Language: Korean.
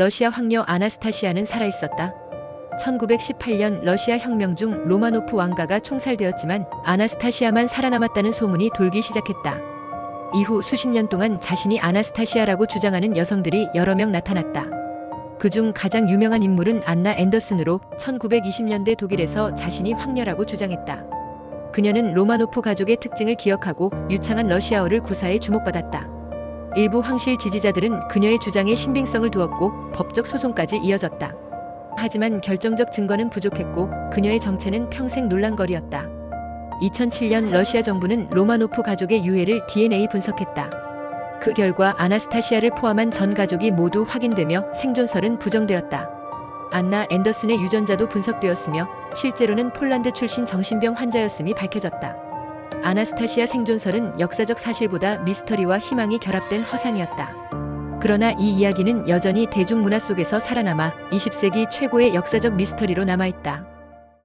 러시아 황녀 아나스타시아는 살아있었다. 1918년 러시아 혁명 중 로마노프 왕가가 총살되었지만 아나스타시아만 살아남았다는 소문이 돌기 시작했다. 이후 수십 년 동안 자신이 아나스타시아라고 주장하는 여성들이 여러 명 나타났다. 그중 가장 유명한 인물은 안나 앤더슨으로 1920년대 독일에서 자신이 황녀라고 주장했다. 그녀는 로마노프 가족의 특징을 기억하고 유창한 러시아어를 구사해 주목받았다. 일부 황실 지지자들은 그녀의 주장에 신빙성을 두었고 법적 소송까지 이어졌다. 하지만 결정적 증거는 부족했고 그녀의 정체는 평생 논란거리였다. 2007년 러시아 정부는 로마노프 가족의 유해를 DNA 분석했다. 그 결과 아나스타시아를 포함한 전 가족이 모두 확인되며 생존설은 부정되었다. 안나 앤더슨의 유전자도 분석되었으며 실제로는 폴란드 출신 정신병 환자였음이 밝혀졌다. 아나스타시아 생존설은 역사적 사실보다 미스터리와 희망이 결합된 허상이었다. 그러나 이 이야기는 여전히 대중문화 속에서 살아남아 20세기 최고의 역사적 미스터리로 남아있다.